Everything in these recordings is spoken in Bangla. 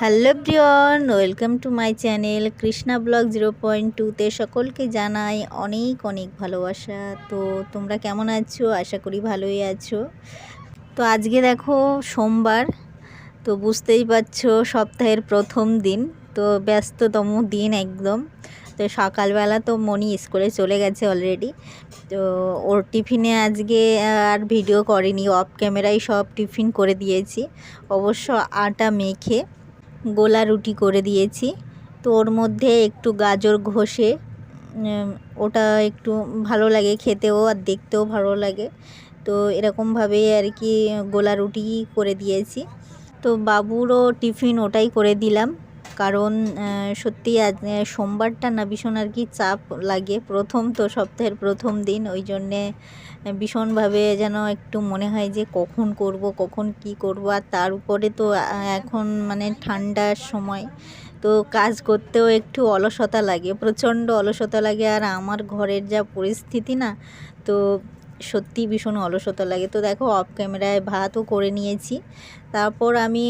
Hello Brian, welcome to my channel Krishna blog zero point টুতে সকলকে জানাই অনেক অনেক ভালোবাসা। তো তোমরা কেমন আছো? আশা করি ভালোই আছো। তো আজকে দেখো সোমবার, তো বুঝতেই পারছ সপ্তাহের প্রথম দিন, তো ব্যস্ততম দিন একদম। তো সকালবেলা তো মনি স্কুলে চলে গেছে অলরেডি তো ওর টিফিনে আজকে আর ভিডিও করেনি অফ ক্যামেরায় সব টিফিন করে দিয়েছি। অবশ্য আটা মেখে গোলা রুটি করে দিয়েছি। তো ওর মধ্যে একটু গাজর ঘষে ওটা একটু ভালো লাগে খেতেও আর দেখতেও ভালো লাগে। তো এরকমভাবে আর কি গোলা রুটি করে দিয়েছি। তো বাবুরও টিফিন ওটাই করে দিলাম। কারণ সত্যি আজ সোমবারটা না ভীষণ আর কি চাপ লাগে। প্রথম তো সপ্তাহের প্রথম দিন, ওই জন্যে ভীষণভাবে যেন একটু মনে হয় যে কখন করব, কখন কি করব। আর তার উপরে তো এখন মানে ঠান্ডার সময়, তো কাজ করতেও একটু অলসতা লাগে, প্রচণ্ড অলসতা লাগে। আর আমার ঘরের যা পরিস্থিতি না, তো সত্যি ভীষণ অলসতা লাগে। তো দেখো অফ ক্যামেরায় ভাতও করে নিয়েছি। তারপর আমি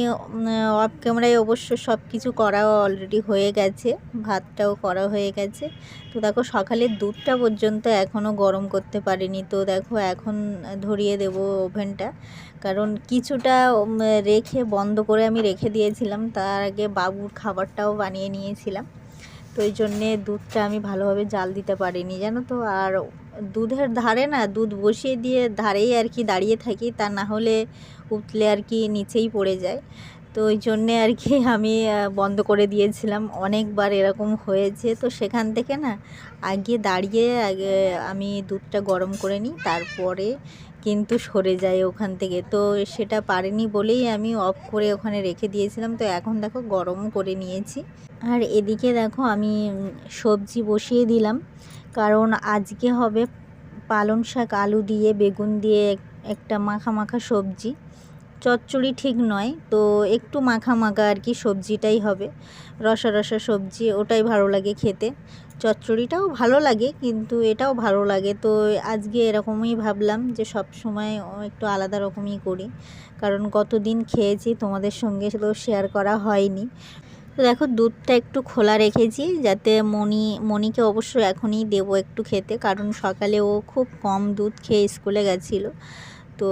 অফ ক্যামেরায় অবশ্য সব কিছু করা অলরেডি হয়ে গেছে। ভাতটাও করা হয়ে গেছে। তো দেখো সকালের দুধটা পর্যন্ত এখনও গরম করতে পারিনি। তো দেখো, এখন ধরিয়ে দেব ওভেনটা। কারণ কিছুটা রেখে বন্ধ করে আমি রেখে দিয়েছিলাম। তার আগে বাবুর খাবারটাও বানিয়ে নিয়েছিলাম। তো ওই জন্যে দুধটা আমি ভালোভাবে জাল দিতে পারিনি, জানো তো? আর দুধের ধারে না, দুধ বসিয়ে দিয়ে ধারেই আর কি দাঁড়িয়ে থাকি, তা না হলে উঠলে আর কি নিচেই পড়ে যায়। তো ওই জন্যে আর কি আমি বন্ধ করে দিয়েছিলাম, অনেকবার এরকম হয়েছে। তো সেখান থেকে না, আগে দাঁড়িয়ে আগে আমি দুধটা গরম করে নিই, তারপরে কিন্তু সরে যায় ওখান থেকে। তো সেটা পারেনি বলেই আমি অফ করে ওখানে রেখে দিয়েছিলাম। তো এখন দেখো গরমও করে নিয়েছি। আর এদিকে দেখো আমি সবজি বসিয়ে দিলাম। কারণ আজকে হবে পালং শাক, আলু দিয়ে, বেগুন দিয়ে একটা মাখা মাখা সবজি। চচ্চড়ি ঠিক নয়, তো একটু মাখা মাখা আর কি সবজিটাই হবে। রসা রসা সবজি, ওটাই ভালো লাগে খেতে। চচ্চড়িটাও ভালো লাগে, কিন্তু এটাও ভালো লাগে। তো আজকে এরকমই ভাবলাম যে সব সময় একটু আলাদা রকমই করি। কারণ কতদিন খেয়েছি, তোমাদের সঙ্গে তো শেয়ার করা হয়নি। তো দেখো, দুধটা একটু খোলা রেখেছি, যাতে মনি মনিকে অবশ্য এখনই দেবো একটু খেতে। কারণ সকালে ও খুব কম দুধ খেয়ে স্কুলে গেছিল। তো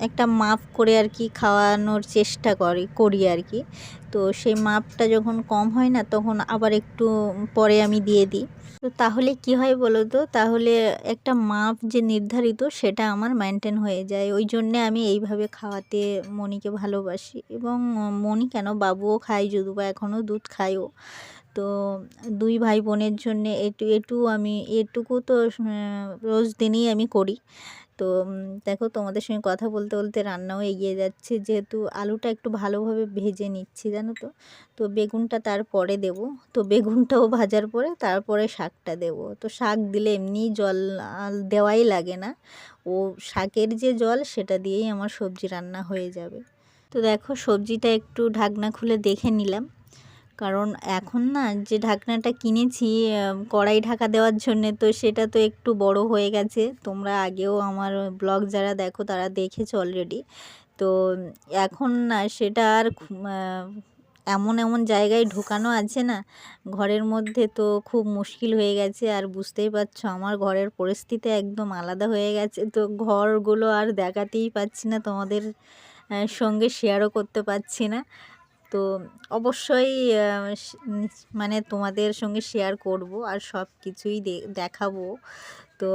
একটা মাপ করে আর কি খাওয়ানোর চেষ্টা করি করি আর কি। তো সেই মাপটা যখন কম হয় না, তখন আবার একটু পরে আমি দিয়ে দিই। তো তাহলে কি হয় বলো তো? তাহলে একটা মাপ যে নির্ধারিত, সেটা আমার মেনটেন হয়ে যায়। ওই জন্যে আমি এইভাবে খাওয়াতে মনিকে ভালোবাসি। এবং মনি কেন? বাবুও খায় যদু বা এখনও দুধ খায়ও। তো দুই ভাই বোনের জন্যে এটু এটু আমি, এটুকু তো রোজ দিনই আমি করি। তো দেখো তোমাদের সঙ্গে কথা বলতে বলতে রান্নাও এগিয়ে যাচ্ছে। যেহেতু আলুটা একটু ভালোভাবে ভেজে নিচ্ছি, জানো তো। তো বেগুনটা তারপরে দেব। তো বেগুনটাও ভাজার পরে তারপরে শাকটা দেব। তো শাক দিলে এমনি জল দেওয়াই লাগে না। ও শাকের যে জল, সেটা দিয়েই আমার সবজি রান্না হয়ে যাবে। তো দেখো সবজিটা একটু ঢাকনা খুলে দেখে নিলাম। কারণ এখন না যে ঢাকনাটা কিনেছি কড়াই ঢাকা দেওয়ার জন্যে, তো সেটা তো একটু বড় হয়ে গেছে। তোমরা আগেও আমার ব্লগ যারা দেখো তারা দেখেছ অলরেডি তো এখন না সেটা আর এমন এমন জায়গায় ঢোকানো আছে না, ঘরের মধ্যে তো খুব মুশকিল হয়ে গেছে। আর বুঝতেই পারছ আমার ঘরের পরিস্থিতি একদম আলাদা হয়ে গেছে। তো ঘরগুলো আর দেখাতেই পাচ্ছি না তোমাদের সঙ্গে শেয়ারও করতে পারছি না। তো অবশ্যই মানে তোমাদের সঙ্গে শেয়ার করব আর সব কিছুই দেখাবো। তো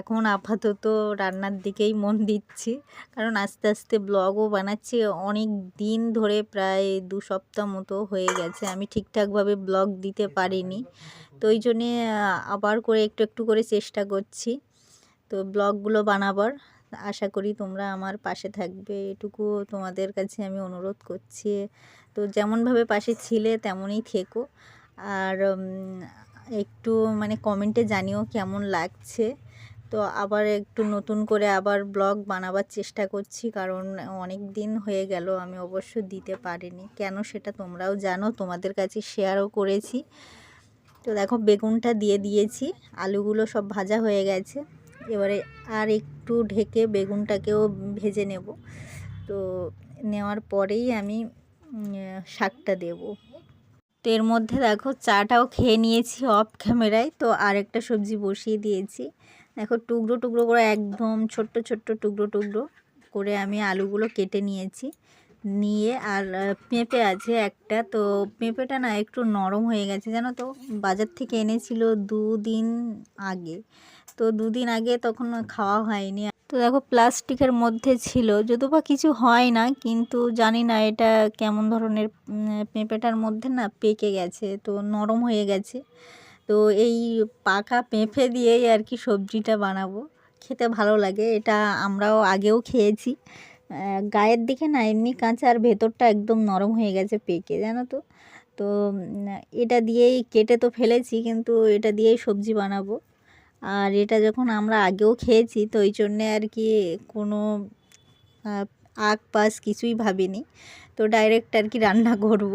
এখন আপাতত রান্নার দিকেই মন দিচ্ছি। কারণ আস্তে আস্তে ব্লগও বানাচ্ছি। অনেক দিন ধরে প্রায় দু সপ্তাহ মতো হয়ে গেছে। আমি ঠিকঠাকভাবে ব্লগ দিতে পারিনি। তো ওই জন্যে আবার করে একটু একটু করে চেষ্টা করছি। তো ব্লগগুলো বানাবার। আশা করি তোমরা আমার পাশে থাকবে। এটুকু তোমাদের কাছে আমি অনুরোধ করছি। তো যেমনভাবে পাশে ছিলে তেমনই থেকো। আর একটু মানে কমেন্টে জানিও কেমন লাগছে। তো আবার একটু নতুন করে আবার ব্লগ বানাবার চেষ্টা করছি, কারণ অনেক দিন হয়ে গেল, আমি অবশ্য দিতে পারিনি। কেন সেটা তোমরাও জানো, তোমাদের কাছে শেয়ারও করেছি। তো দেখো, বেগুনটা দিয়ে দিয়েছি, আলুগুলো সব ভাজা হয়ে গেছে। এবারে আর একটু ঢেকে বেগুনটাকেও ভেজে নেব। তো নেওয়ার পরেই আমি শাকটা দেব। তো এর মধ্যে দেখো চাটাও খেয়ে নিয়েছি অফ ক্যামেরায়। তো আরেকটা সবজি বসিয়ে দিয়েছি। দেখো টুকরো টুকরো করে একদম ছোট্ট ছোট্ট টুকরো টুকরো করে আমি আলুগুলো কেটে নিয়েছি। নিয়ে আর পেঁপে আছে একটা। তো পেঁপেটা না একটু নরম হয়ে গেছে, জানো তো? বাজার থেকে এনেছিল দুদিন আগে। তো দুদিন আগে তখন খাওয়া হয়নি। তো দেখো প্লাস্টিকের মধ্যে ছিল যদিও বা কিছু হয় না, কিন্তু জানি না এটা কেমন ধরনের পেঁপেটার মধ্যে না পেকে গেছে, তো নরম হয়ে গেছে। তো এই পাকা পেঁপে দিয়েই আর কি সবজিটা বানাবো। খেতে ভালো লাগে, এটা আমরাও আগেও খেয়েছি। গায়ের দিকে না এমনি কাঁচা আর ভেতরটা একদম নরম হয়ে গেছে পেকে, জানো তো? তো এটা দিয়েই কেটে তো ফেলেছি, কিন্তু এটা দিয়েই সবজি বানাবো। আর এটা যখন আমরা আগেও খেয়েছি, তো ওই জন্যে আর কি কোনো আগ পাস কিছুই ভাবিনি। তো ডাইরেক্ট আর কি রান্না করব।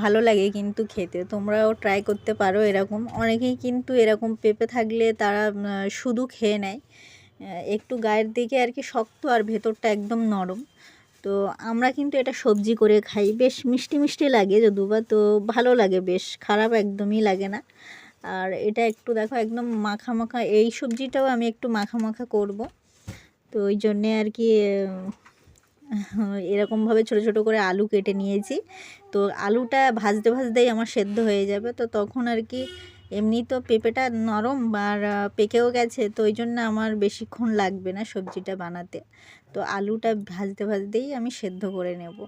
ভালো লাগে কিন্তু খেতে। তোমরাও ট্রাই করতে পারো এরকম। অনেকেই কিন্তু এরকম পেঁপে থাকলে তারা শুধু খেয়ে নেয়। একটু গায়ের দিকে আর কি শক্ত আর ভেতরটা একদম নরম। তো আমরা কিন্তু এটা সবজি করে খাই। বেশ মিষ্টি মিষ্টি লাগে যদুবা, তো ভালো লাগে বেশ। খারাপ একদমই লাগে না। আর এটা একটু দেখো একদম মাখা মাখা এই সবজিটাও আমি একটু মাখা মাখা করব। তো ওই জন্যে আর কি এরকমভাবে ছোট ছোট করে আলু কেটে নিয়েছি। তো আলুটা ভাজতে ভাজতেই আমার সেদ্ধ হয়ে যাবে। তো তখন আর কি এমনি তো পেঁপেটা নরম আর পেকেও গেছে। তো ওই জন্য আমার বেশিক্ষণ লাগবে না সবজিটা বানাতে। তো আলুটা ভাজতে ভাজতেই আমি সেদ্ধ করে নেব।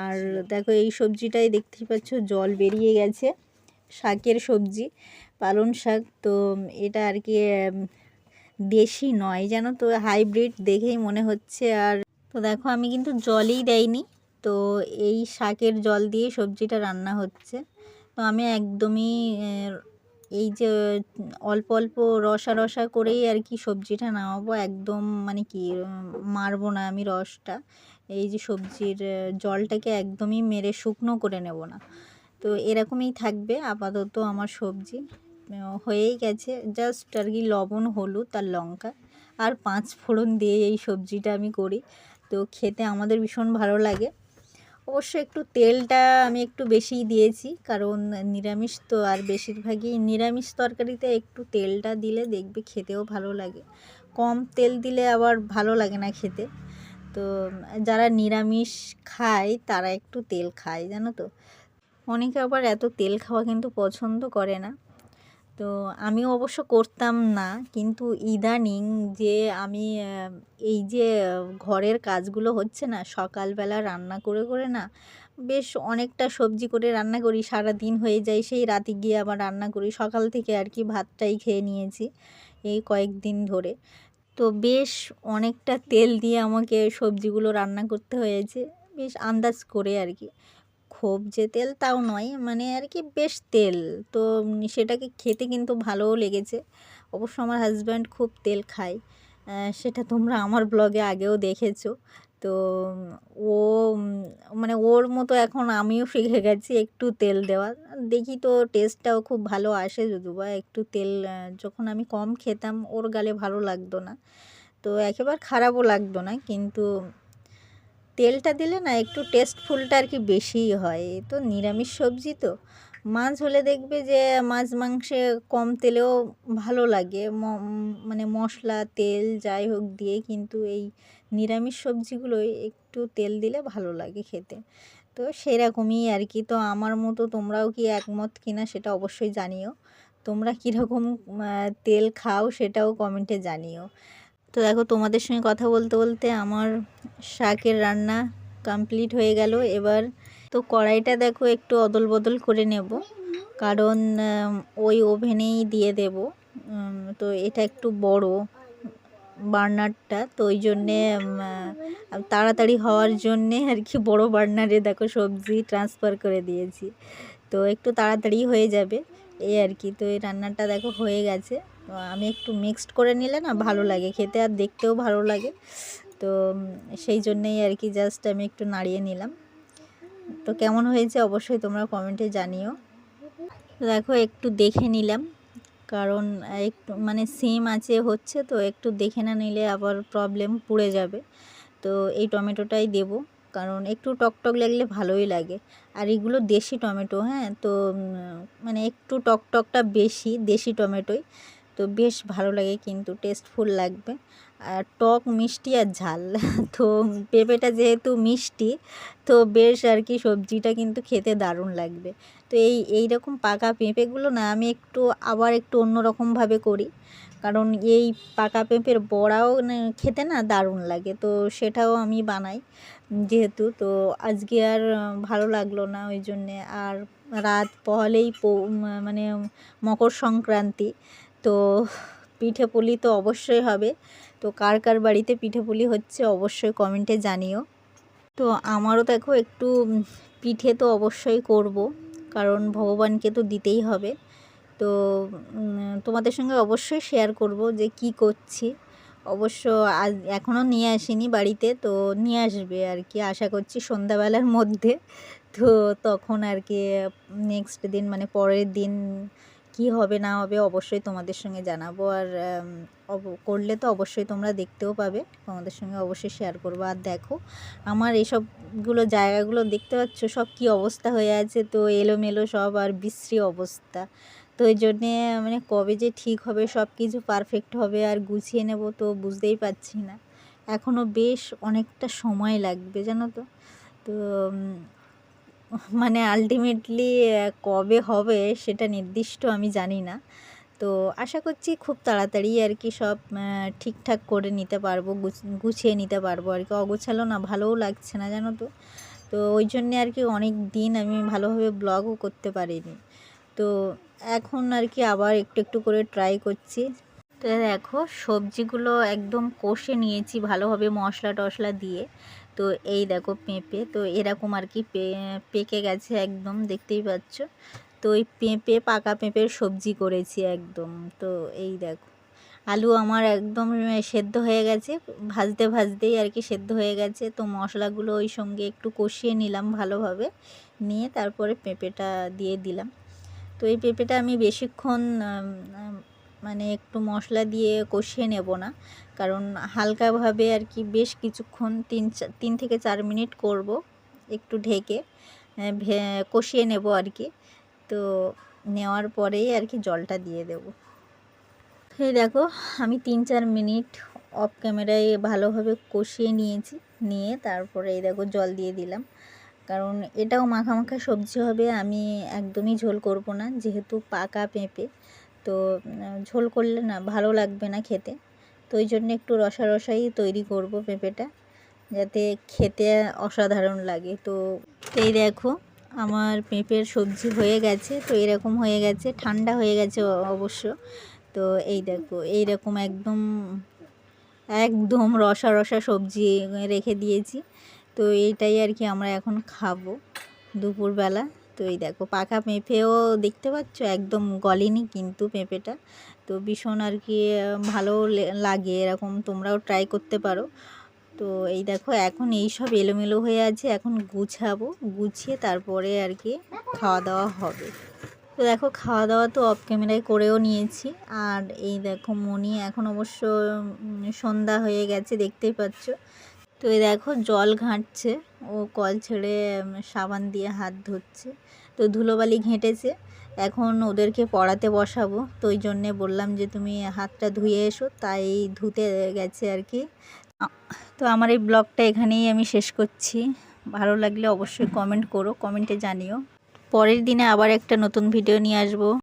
আর দেখো এই সবজিটাই দেখতেই পাচ্ছ জল বেরিয়ে গেছে। শাকের সবজি, পালং শাক। তো এটা আর কি দেশি নয় যেন তো, হাইব্রিড দেখেই মনে হচ্ছে। আর তো দেখো, আমি কিন্তু জলই দেয়নি তো এই শাকের জল দিয়ে সবজিটা রান্না হচ্ছে। তো আমি একদমই এই যে, অল্প অল্প রসা রসা করেই আর কি সবজিটা নামাবো। একদম মানে কি, মারবো না আমি রসটা। এই যে সবজির জলটাকে একদমই মেরে শুকনো করে নেব না। তো এরকমই থাকবে আপাতত আমার সবজি। হয়েই গেছে। জাস্ট আর কি লবণ, হলুদ আর লঙ্কা আর পাঁচ ফোড়ন দিয়ে এই সবজিটা আমি করি। তো খেতে আমাদের ভীষণ ভালো লাগে। অবশ্য একটু তেলটা আমি একটু বেশিই দিয়েছি, কারণ নিরামিষ তো আর বেশিরভাগই নিরামিষ তরকারিতে একটু তেলটা দিলে দেখবে খেতেও ভালো লাগে। কম তেল দিলে আবার ভালো লাগে না খেতে। তো যারা নিরামিষ খায় তারা একটু তেল খায়, জানো তো? অনেকে আবার এত তেল খাওয়া কিন্তু পছন্দ করে না। তো আমি অবশ্য করতাম না, কিন্তু ইদানিং যে আমি এই যে ঘরের কাজগুলো হচ্ছে না, সকালবেলা রান্না করে করে না, বেশ অনেকটা সবজি করে রান্না করি সারা দিন হয়ে যায়, সেই রাতে গিয়ে আবার রান্না করি, সকাল থেকে আর কি ভাতটাই খেয়ে নিয়েছি এই কয়েকদিন ধরে। তো বেশ অনেকটা তেল দিয়ে আমাকে সবজিগুলো রান্না করতে হয়েছে, বেশ আন্দাজ করে আর কি। খুব যে তেল তাও নয় মানে আর কি বেশ তেল। তো সেটাকে খেতে কিন্তু ভালোও লেগেছে। অবশ্য আমার হাজব্যান্ড খুব তেল খায়। সেটা তোমরা আমার ব্লগে আগেও দেখেছ। তো ও মানে ওর মতো এখন আমিও শিখে গেছি একটু তেল দেওয়া দেখি তো টেস্টটাও খুব ভালো আসে যদিও বা একটু তেল যখন আমি কম খেতাম ওর গালে ভালো লাগতো না। তো একেবারে খারাপও লাগতো না। কিন্তু তেলটা দিলে না একটু টেস্টফুলটা আর কি বেশিই হয়। তো নিরামিষ সবজি তো। মাছ হলে দেখবে যে মাছ মাংসে কম তেলেও ভালো লাগে। মানে মশলা, তেল যাই হোক দিয়ে কিন্তু এই নিরামিষ সবজিগুলোই একটু তেল দিলে ভালো লাগে খেতে। তো সেরকমই আর কি। তো আমার মতো তোমরাও কি একমত কিনা সেটা অবশ্যই জানিও। তোমরা কীরকম তেল খাও সেটাও কমেন্টে জানিও। তো দেখো তোমাদের সঙ্গে কথা বলতে বলতে আমার শাকের রান্না কমপ্লিট হয়ে গেল। এবার তো কড়াইটা দেখো একটু অদল বদল করে নেব। কারণ ওই ওভেনেই দিয়ে দেব। তো এটা একটু বড় বার্নারটা, তো ওই জন্যে তাড়াতাড়ি হওয়ার জন্যে আর কি বড় বার্নারে দেখো সবজি ট্রান্সফার করে দিয়েছি। তো একটু তাড়াতাড়ি হয়ে যাবে। এই আর কি, তো এই রান্নাটা দেখো হয়ে গেছে। আমি একটু মিক্সড করে নিলে না ভালো লাগে, খেতে আর দেখতেও ভালো লাগে। তো সেই জন্যেই আর কি জাস্ট আমি একটু নাড়িয়ে নিলাম। তো কেমন হয়েছে অবশ্যই তোমরা কমেন্টে জানিও। দেখো একটু দেখে নিলাম, কারণ একটু মানে সেম আছে, হচ্ছে তো একটু দেখে না নিলে আবার প্রবলেম পুড়ে যাবে। তো এই টমেটোটাই দেব, কারণ একটু টক টক লাগলে ভালোই লাগে। আর এগুলো দেশি টমেটো হ্যাঁ? তো মানে একটু টক টকটা বেশি, দেশি টমেটোই। তো বেশ ভালো লাগে কিন্তু টেস্টফুল লাগবে। আর টক মিষ্টি আর ঝাল। তো পেঁপেটা যেহেতু মিষ্টি, তো বেশ আর কি সবজিটা কিন্তু খেতে দারুণ লাগবে। তো এই এই রকম পাকা পেঁপেগুলো না আমি একটু, আবার একটু অন্যরকমভাবে করি। কারণ এই পাকা পেঁপের বড়াও না খেতে না দারুণ লাগে। তো সেটাও আমি বানাই যেহেতু, তো আজকে আর ভালো লাগল না ওই জন্যে। আর রাত পহলেই মানে মকর সংক্রান্তি তো পিঠে পুলি তো অবশ্যই হবে। তো কার কার বাড়িতে পিঠে পুলি হচ্ছে অবশ্যই কমেন্টে জানিও। তো আমারও দেখো একটু পিঠে তো অবশ্যই করব, কারণ ভগবানকে তো দিতেই হবে। তো তোমাদের সঙ্গে অবশ্যই শেয়ার করব যে কি করছি। অবশ্য আজ এখনও নিয়ে আসিনি বাড়িতে, তো নিয়ে আসবে আর কি, আশা করছি সন্ধ্যাবেলার মধ্যে। তো তখন আর কি নেক্সট দিন মানে পরের দিন কি হবে না হবে অবশ্যই তোমাদের সঙ্গে জানাব আর করলে তো অবশ্যই তোমরা দেখতেও পাবে। তোমাদের সঙ্গে অবশ্যই শেয়ার করব। আর দেখো, আমার এসবগুলো জায়গাগুলো দেখতে পাচ্ছ, সব কি অবস্থা হয়ে আছে তো, এলোমেলো সব আর বিশ্রী অবস্থা। তো এই জন্যে মানে কবে যে ঠিক হবে, সব কিছু পারফেক্ট হবে আর গুছিয়ে নেব তো বুঝতেই পারছি না। এখনও বেশ অনেকটা সময় লাগবে, জানো তো? তো মানে আলটিমেটলি কবে হবে সেটা নির্দিষ্ট আমি জানি না। তো আশা করছি খুব তাড়াতাড়ি আর কি সব ঠিকঠাক করে নিতে পারব, গুছ- গুছিয়ে নিতে পারব আর কি। অগোছালো না, ভালোও লাগছে না জানো তো। তো ওই জন্যে আর কি অনেক দিন আমি ভালোভাবে ব্লগও করতে পারিনি। তো এখন আর কি আবার একটু একটু করে ট্রাই করছি। তো দেখো, সবজিগুলো একদম কষে নিয়েছি ভালোভাবে মশলা টশলা দিয়ে। তো এই দেখো পেঁপে, তো এরকম আর কি পেকে গেছে একদম, দেখতেই পাচ্ছ। তো ওই পেঁপে, পাকা পেঁপের সবজি করেছি একদম, তো এই দেখো। আলু আমার একদম সেদ্ধ হয়ে গেছে, ভাজতে ভাজতেই আর কি সেদ্ধ হয়ে গেছে। তো মশলাগুলো ওই সঙ্গে একটু কষিয়ে নিলাম ভালোভাবে, নিয়ে তারপরে পেঁপেটা দিয়ে দিলাম। তো এই পেঁপেটা আমি বেশিক্ষণ মানে একটু মশলা দিয়ে কষিয়ে নেব না। কারণ হালকাভাবে আর কি বেশ কিছুক্ষণ তিন তিন থেকে চার মিনিট করব একটু ঢেকে কষিয়ে নেব আর কি। তো নেওয়ার পরেই আর কি জলটা দিয়ে দেব। এই দেখো, আমি তিন চার মিনিট অফ ক্যামেরায় ভালোভাবে কষিয়ে নিয়েছি, নিয়ে তারপরে এই দেখো জল দিয়ে দিলাম। কারণ এটাও মাখা মাখা সবজি হবে, আমি একদমই ঝোল করব না, যেহেতু পাকা পেঁপে। তো ঝোল করলে না ভালো লাগবে না খেতে। তো ওই জন্য একটু রসা রসাই তৈরি করব পেঁপেটা, যাতে খেতে অসাধারণ লাগে। তো এই দেখো, আমার পেঁপের সবজি হয়ে গেছে। তো এরকম হয়ে গেছে, ঠান্ডা হয়ে গেছে অবশ্য। তো এই দেখো, এইরকম একদম একদম রসা রসা সবজি রেখে দিয়েছি। তো এইটাই আর কি আমরা এখন খাব দুপুরবেলা। তো এই দেখো পাখা পেঁপেও দেখতে পাচ্ছ, একদম গলেনি কিন্তু পেঁপেটা তো ভীষণ আর কি ভালো লাগে এরকম, তোমরাও ট্রাই করতে পারো। তো এই দেখো এখন এই সব এলোমেলো হয়ে আছে, এখন গুছাবো, গুছিয়ে তারপরে আর কি খাওয়া দাওয়া হবে। তো দেখো খাওয়া দাওয়া তো অফ ক্যামেরায় করেও নিয়েছি, আর এই দেখো মনি এখন অবশ্য সন্ধ্যা হয়ে গেছে, দেখতেই পাচ্ছ। তো এই দেখো জল ঘাঁটছে, ও কল ছেড়ে সাবান দিয়ে হাত ধুচ্ছে। তো ধুলোবালি ঘেঁটেছে, এখন ওদেরকে পড়াতে বসাবো। তো ওই জন্যে বললাম যে তুমি হাতটা ধুয়ে এসো, তাই ধুতে গেছে আর কি। তো আমার এই ব্লগটা এখানেই আমি শেষ করছি। ভালো লাগলে অবশ্যই কমেন্ট করো, কমেন্টে জানিও। পরের দিনে আবার একটা নতুন ভিডিও নিয়ে আসব।